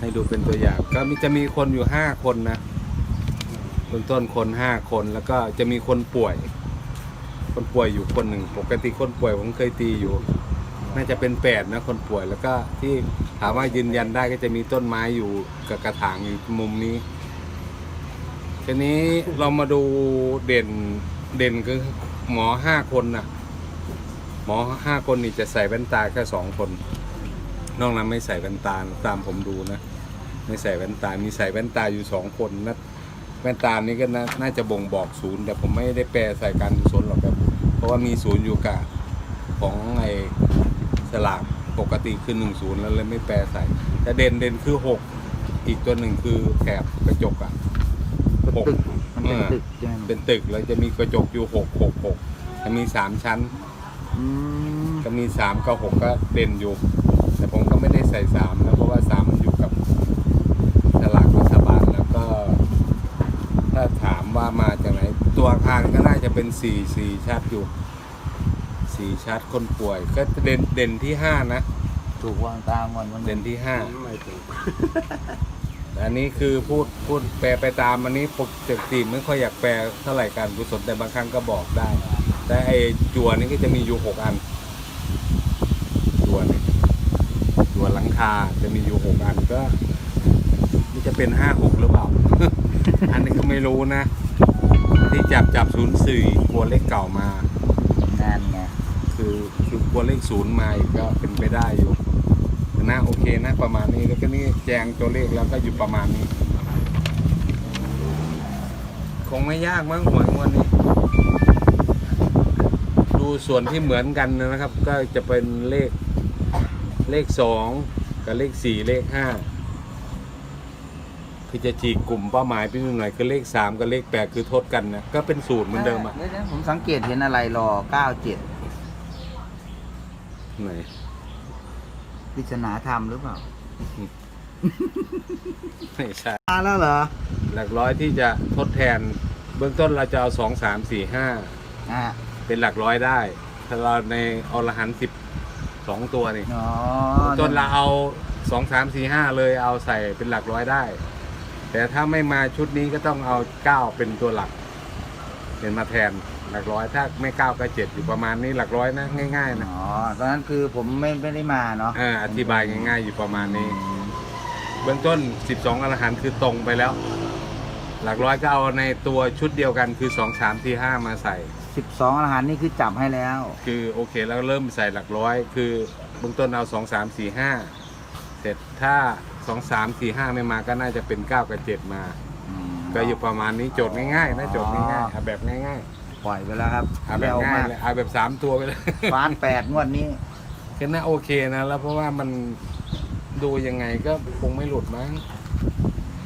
ให้ดูเป็นตัวอย่าง ก็มีจะมีคนอยู่ห้าคนนะเบื้องต้นคนห้าคนแล้วก็จะมีคนป่วย คนป่วยอยู่คนหนึ่งปกติคนป่วยผมเคยตีอยู่ น่าจะเป็นแปดนะคนป่วยแล้วก็ที่ถามว่ายืนยันได้ก็จะมีต้นไม้อยู่กับกระถางอยู่มุมนี้ทีนี้เรามาดูเด่นเด่นคือหมอห้าคนน่ะ หมอห้าคนนี่จะใส่แว่นตาแค่สองคน นอกนั้นไม่ใส่แว่นตาตามผมดูนะ ไม่ใส่แว่นตา มีใส่แว่นตาอยู่สองคนนะแว่นตานี้ก็นาน่าจะบ่งบอกศูนย์แต่ผมไม่ได้แปลใส่การกุศลหรอกครับ เพราะว่ามีศูนย์อยู่กับของไอ้สลากปกติคือหนึ่งศูนย์แล้วเลยไม่แปลใส่ แต่เด่นเด่นคือหกอีกตัวหนึ่งคือแถบกระจกอะหกตึกมันเป็นเออตึกใช่ไหมเป็นตึกแล้วจะมีกระจกอยู่หกหกหกจะมีสามชั้นอืมก็มีสามกับหกก็เด่นอยู่ แต่ผมก็ไม่ได้ใส่สามนะเพราะว่าสามมันอยู่กับสลากรัฐบาลแล้วก็ ถ้าถามว่ามาจากไหน ตัวอาคารก็น่าจะเป็นสี่สี่ชัดอยู่สี่ชัดคนป่วย ก็เด่นเด่นที่ห้านะ ถูกวางตามวันวันเด่นที่ห้าไม่ถูกแต่อันนี้คือพูดพูดแปลไปตามอันนี้ปกติไม่ค่อยอยากแปลเท่าไหร่การกุศลแต่บางครั้งก็บอกได้ แต่ไอ้จั่วนี่ก็จะมีอยู่หกอัน จั่วนี่จั่วหลั งคาจะมีอยู่หกอันก็นี่จะเป็นห้าหกหรือเปล่า อันนี้ก็ไม่รู้นะ ที่จับจับศูนย์สี่กลัวเลขเก่ามางานไงคือคือกลัวเลขศูนย์มาอีกก็เป็นไปได้อยู่แต่น่าโอเคนะประมาณนี้แล้วก็นี่แจงตัวเลขแล้วก็อยู่ประมาณนี้ คงไม่ยากมั้งหวยงวดนี้ ดูส่วนที่เหมือนกันนะครับ ก็จะเป็นเลข เลขสองกับเลขสี่เลขห้าคือจะจีกกลุ่มเป้าหมายไปหน่อยคือเลขสามกับเลขแปดคือทดกันนะก็เป็นสูตรเหมือนเดิมอะดี๋ยวๆผมสังเกตเห็นอะไรรอเก้าเจ็ดไหนปริศนาธรรมหรือเปล่า ไม่ใช่ มาแล้วเหรอ หลักร้อยที่จะทดแทน เบื้องต้นเราจะเอาสองสามสี่ห้าอ่า เป็นหลักร้อยได้ ถ้าเราในอรหันสิบ สองตัวนี่อ๋อเบื้องต้นเราเอาสองสามสี่ห้าเลยเอาใส่เป็นหลักร้อยได้ แต่ถ้าไม่มาชุดนี้ก็ต้องเอาเก้าเป็นตัวหลัก เป็นมาแทนหลักร้อยถ้าไม่เก้าก็เจ็ดอยู่ประมาณนี้หลักร้อยนะง่ายๆนะอ๋อตอนนั้นคือผมไม่ไม่ได้มาเนาะอ่าอธิบายง่ายๆอยู่ประมาณนี้ เบื้องต้น12อรหันต์คือตรงไปแล้ว หลักร้อยก็เอาในตัวชุดเดียวกันคือ2 3 4 5มาใส่สิบสองอาหารนี่คือจับให้แล้ว คือโอเคแล้วเริ่มใส่หลักร้อย คือเบื้องต้นเอา2 3 4 5เสร็จถ้า2 3 4 5ไม่มาก็น่าจะเป็น9กับ7มา ก็อยู่ประมาณนี้โจทย์ง่ายๆนะโจทย์ง่ายๆเอาแบบง่ายปล่อยไปแล้วครับๆเอาแบบเร็วง่ายมากเลยเอาแบบ3ตัวไปเลย ฟานแปดงวดนี้ ก็น่าโอเคนะ แล้วเพราะว่ามันดูยังไงก็คงไม่หลุดมั้ง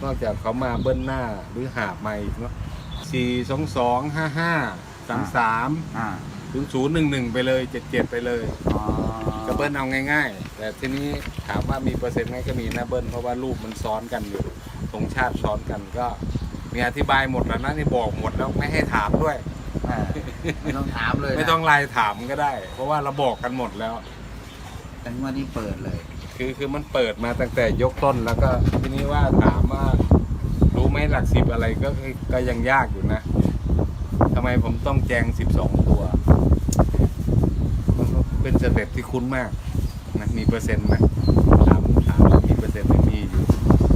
นอกจากเขามาเบิ้ลหน้าหรือหาบมาอีกเนาะสี่สองสองห้าห้าสามสามอ่าถึงศูนย์หนึ่งหนึ่งไปเลยเจ็ดเจ็ดไปเลยอ๋อ ก็เบิ้ลเอาง่าย ๆ แต่ทีนี้ถามว่ามีเปอร์เซ็นต์ไหมก็มีนะเบิ้ลเพราะว่ารูปมันซ้อนกันอยู่ธงชาติซ้อนกันก็มีอธิบายหมดแล้วนะนี่บอกหมดแล้วไม่ให้ถามด้วย อ่าไม่ต้องถามเลยนะไม่ต้องไลน์ถามก็ได้ เพราะว่าเราบอกกันหมดแล้ว แต่งวดนี้เปิดเลย คือคือมันเปิดมาตั้งแต่ยกต้นแล้วก็ทีนี้ว่าถามว่ารู้ไหมหลักสิบอะไรก็ก็ยังยากอยู่นะทำไมผมต้องแจงสิบสองตัวมันเป็นสเต็ปที่คุ้นมากนะมีเปอร์เซ็นต์ไหมถามถามมีเปอร์เซ็นต์ไม่มีอยู่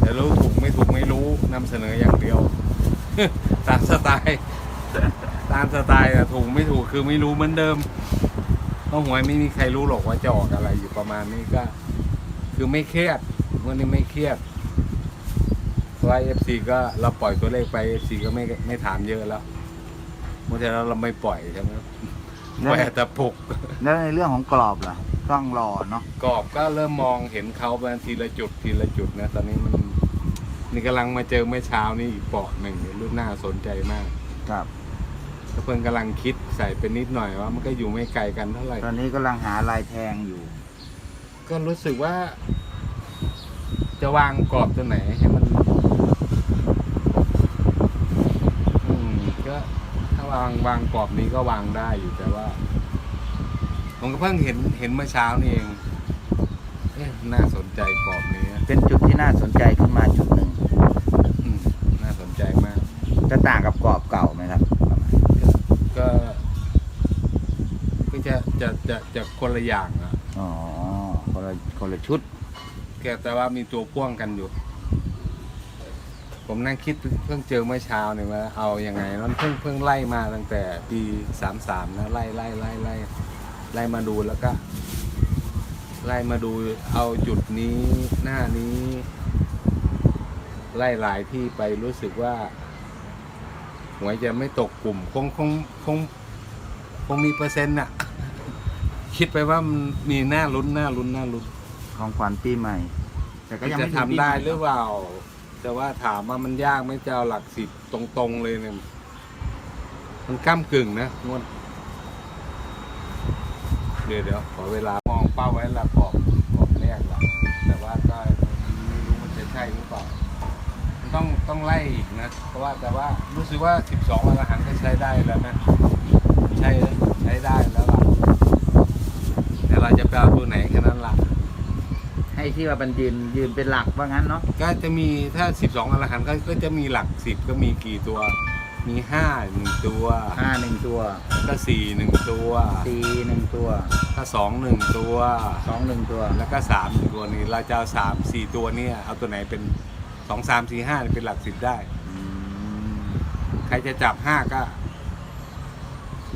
แต่รู้ถูกไม่ถูกไม่รู้นำเสนออย่างเดียวตามสไตล์ตามสไตล์อะถูกไม่ถูกคือไม่รู้เหมือนเดิมเพราะหวยไม่มีใครรู้หรอกว่าจะออกอะไรอยู่ประมาณนี้ก็ คือไม่เครียดวันนี้ไม่เครียดเพราะว่าเอฟซีก็เราปล่อยตัวเลขไปเอฟซีก็ไม่ไม่ถามเยอะแล้วเมื่อที่เราเราไม่ปล่อยใช่ไหมปล่อยแต่ปลุกแล้วในเรื่องของกรอบล่ะต้องรอเนาะกรอบก็เริ่มมองเห็นเขาไปทีละจุดทีละจุดนะตอนนี้มันนี่กำลังมาเจอเมื่อเช้านี่อีกปอกหนึ่งรุ่นหน้าสนใจมากครับก็เพิ่งกำลังคิดใส่เป็นนิดหน่อยว่ามันก็อยู่ไม่ไกลกันเท่าไหร่ ตอนนี้กำลังหาลายแทงอยู่ ก็รู้สึกว่า จะวางกรอบตัวไหนให้มันอืมก็ถ้าวางวางกรอบนี้ก็วางได้อยู่แต่ว่าผมก็เพิ่งเห็นเห็นเมื่อเช้านี่เองเอ๊ะน่าสนใจกรอบนี้นะเป็นจุดที่น่าสนใจขึ้นมาจุดหนึ่งอืมน่าสนใจมาก จะต่างกับกรอบเก่าไหมครับประมาณก็ก็จะจะจะจะคนละอย่างอะ อ๋อคนละคนละชุดแค่แต่ว่ามีตัวพ่วงกันอยู่ ผมนั่งคิดเพิ่งเจอเมื่อเช้าเนี่ยว่าเอาอยัางไงนั่นเพิ่งเพิ่งไล่มาตั้งแต่ปีสามสามนะไล่ไล่ไล่ไล่ไล่มาดูแล้วก็ ไล่มาดูเอาจุดนี้หน้านี้ ไล่หลายที่ไปรู้สึกว่าหวยจะไม่ตกกลุ่ม คงคงคงคงมีเปอร์เซ็นต์น่ะ คิดไปว่ามันมีหน้าลุ้นหน้าลุ้นหน้าลุ้นของขวัญปีใหม่ แต่ก็ยังจะไม่ถึงทำปีได้ใม่หรือเปล่า แต่ว่าถามว่ามันยากไหมจะเอาหลักสิบตรงๆเลยเนี่ย มันก้ากึ่งนะงวดเดี๋ยวเดี๋ยวขอเวลามองเป้าไว้ละกรอบกรอบแรกละแต่ว่าก็ไม่รู้มันจะใช่หรือเปล่า มันต้องต้องไล่อีกนะเพราะว่าแต่ว่ารู้สึกว่าสิบสองอรหันต์ก็ใช้ได้แล้วนะ ใช้ใช้ได้แล้วล่ะแต่ เราจะไปเอาตัวไหนแค่นั้นล่ะให้ที่ว่ามันยืนยืนเป็นหลักว่างั้นเนาะก็จะมีถ้า 12อรหันต์ก็ก็จะมีหลัก 10 ก็มีกี่ตัว มี5 1ตัวห้าหนึ่งตัวก็4 1ตัวสี่หนึ่งตัวก็2 1ตัว สองหนึ่งตัวแล้วก็3 1ตัวนี้เราจะเอา3 4ตัวเนี่ยเอาตัวไหนเป็น 2 3 4 5เป็นหลัก 10 ได้ อืมใครจะจับ 5 ก็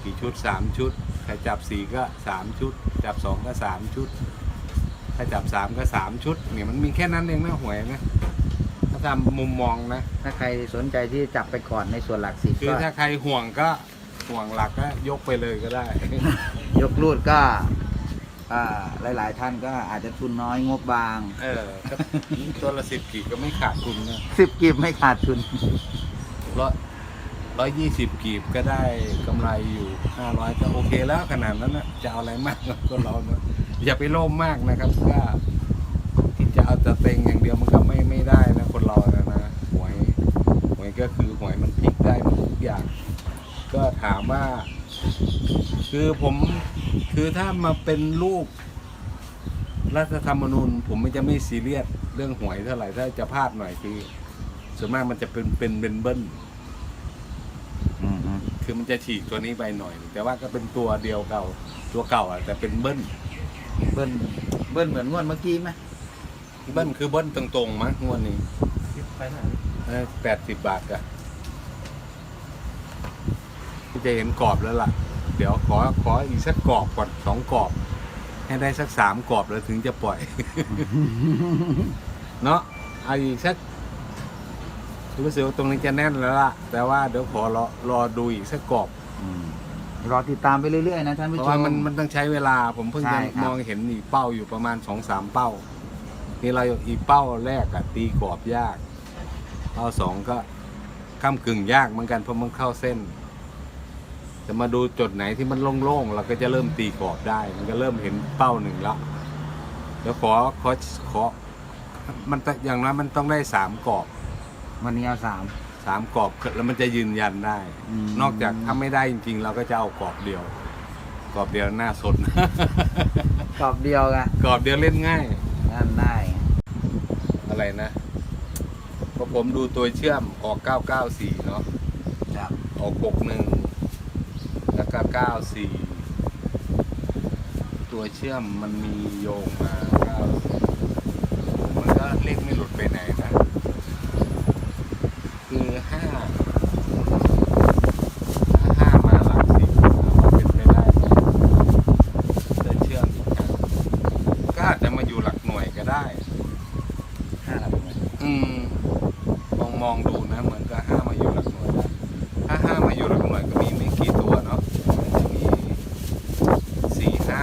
กี่ชุด 3 ชุด ใครจับ4ก็3ชุด จับ2ก็3ชุด ถ้าจับ3ก็3ชุด เนี่ยมันมีแค่นั้นเองนะหวยนะถ้าตามมุมมองนะถ้าใครสนใจที่จับไปก่อนในส่วนหลักสิบคือก็ถ้าใครห่วงก็ห่วงหลักก็ยกไปเลยก็ได้ ยกรูดก็อ่าหลาย ๆ ท่านก็อาจจะทุนน้อยงบบางเออก็ตัวละสิบกีบก็ไม่ขาดทุนนะสิบกิบไม่ขาดทุนร้อย ร้อยยี่สิบกีบก็ได้กำไรอยู่ห้าร้อยก็โอเคแล้วขนาดนั้นนะจะเอาอะไรมากก็เราเนะอย่าไปโลภมากนะครับก็ที่จะเอาแต่เต็งอย่างเดียวมันก็ไม่ไม่ได้นะคนเรานะนะหวยหวยก็คือหวยมันพลิกได้ทุกอย่าง ก็ถามว่า คือผมคือถ้ามาเป็นลูกรัฐธรรมนูญผมมันจะไม่ซีเรียสเรื่องหวยเท่าไหร่ถ้าจะพลาดหน่อยคือส่วนมากมันจะเป็นเป็นเป็นเบิ้ล คือมันจะฉีกตัวนี้ไปหน่อย แต่ว่าก็เป็นตัวเดียวเก่าตัวเก่าอะแต่เป็นเบิ้ลเบิ้ลเบิ้ลเหมือนงวดเมื่อกี้ไหมเบิ้ลคือเบิ้ลตรงๆมั้งงวดนี้ไปไหนแปดสิบบาทอะจะเห็นกรอบแล้วล่ะ เดี๋ยวขอขออีกสักกรอบก่อนสองกรอบ ให้ได้สักสามกรอบแล้วถึงจะปล่อย เนาะเอาอีกสัก รู้สึกว่าตรงนี้จะแน่นแล้วล่ะ แต่ว่าเดี๋ยวขอรอรอดูอีกสักกรอบอืมรอติดตามไปเรื่อยๆนะท่านเพผู้ชราะม ว่ามันมันต้องใช้เวลาผมเพิ่งใช่จะครับ มองเห็นอีกเป้าอยู่ประมาณสองสามเป้า นี่เราอีกเป้าแรกอะตีกรอบยากเป้าสองก็ก้ากึ่งยากเหมือนกันเพราะมันเข้าเส้น จะมาดูจุดไหนที่มันโล่งๆเราก็จะเริ่มตีกรอบได้ มันก็เริ่มเห็นเป้าหนึ่งแล้วเดี๋ยวขอขอขอ มันต้องอย่างน้อยมันต้องได้สามกรอบ วันนี้เอาสาม สามกรอบแล้วมันจะยืนยันได้ อืม นอกจากถ้าไม่ได้จริงๆ เราก็จะเอากรอบเดียว กรอบเดียวหน้าสด กรอบเดียวกันกรอบเดียวเล่นง่าย นั่นได้อะไรนะเพราะผมดูตัวเชื่อมออก 994 เนาะ ครับออก 61 แล้วก็ 94 ตัวเชื่อมมันมีโยงมา94มันก็เลขไม่หลุดไปไหนนะ คือ 5 ถ้า 5 มาหลักสิบเอาเป็นไปได้ไหมตัวเชื่อมอีกครั้งก็อาจจะมาอยู่หลักหน่วยก็ได้ ห้าหลักหน่วย อืมมองมองดูนะเหมือนกับห้ามาอยู่หลักหน่วยได้ถ้าห้ามาอยู่หลักหน่วยก็มีไม่กี่ตัวเนาะมันจะมีสี่ห้า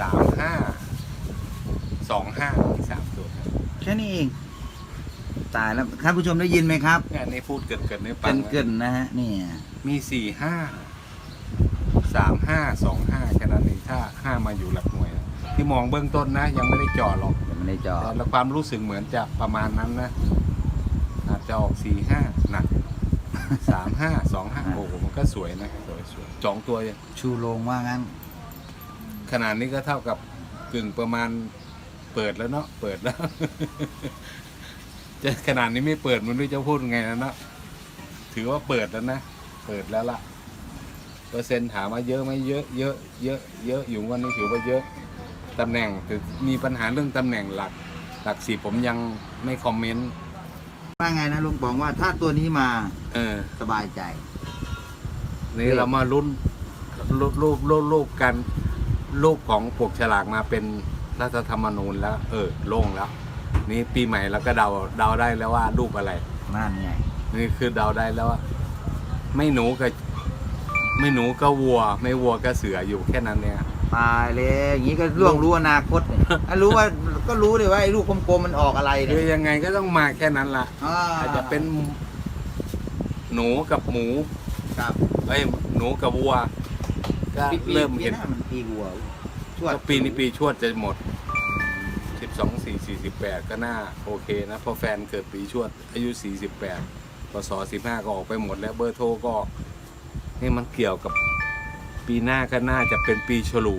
สามห้าสองห้ามีสามตัวครับ แค่ นี้เอง ตายแล้วท่านผู้ชมได้ยินไหมครับเนี่ยนี่พูดเกิดเกิดในปัเกิงนเกินๆนะฮะนี่มีสี่ห้าสามห้าสองห้าแค่นั้นเองถ้าห้ามาอยู่หลักหน่วยนะที่มองเบื้องต้นนะ ยังไม่ได้เจอหรอกยังไม่ได้จอแต่ความรู้สึกเหมือนจะประมาณนั้นนะอาจจะออกสี่ห้าหนักสามห้าสองห้าโอ้โหมันก็สวยนะสวยสวยสองตัวชูโรงว่างั้นขนาดนี้ก็เท่ากับกึ่งประมาณ เปิดแล้วเนาะเปิดแล้ว จะขนาดนี้ไม่เปิดมันไม่รู้จะพูดไงแล้วเนาะถือว่าเปิดแล้วนะเปิดแล้วล่ะเปอร์เซ็นต์ถามว่าเยอะไหมเยอะเยอะเยอะเยอะอยู่วันนี้ถือว่าเยอะตำแหน่งแต่มีปัญหาเรื่องตำแหน่งหลัก หลักสี่ผมยังไม่คอมเมนต์ว่าไงนะลุงป๋องว่าถ้าตัวนี้มาเออสบายใจ นี่เรามาลุ้นรูปรูปรูปรูปกันรูปของปกฉลากมาเป็น รัฐธรรมนูญแล้ว เออโล่งแล้ว นี่ปีใหม่เราก็เดาเดาได้แล้วว่ารูปอะไร นั่นไง นี่คือเดาได้แล้วว่า ไม่หนูกับไม่หนูก็วัว ไม่วัวก็เสืออยู่แค่นั้นเนี่ย ตายเลยอย่างนี้ก็ล่วงรู้อนาคตเนี่ยอะรู้ว่าก็รู้เลยว่าไอ้ลูกกลมๆมันออกอะไรเนี่คือยยังไงก็ต้องมาแค่นั้นละอ่าอาจจะเป็นหนูกับหมูครับเอ้ยหนูกับวัว ก็ปีปีเริ่มปีเห็นหน้ามันปีวัว ชวด ก็ปีนี้ปีชวดจะหมดสิบสองสี่สี่สิบแปดก็น่าโอเคนะเพราะแฟนเกิดปีชวด อายุสี่สิบแปดพศสิบห้าก็ออกไปหมดแล้วเบอร์โทรก็ นี่มันเกี่ยวกับปีหน้าก็น่าจะเป็นปีฉลู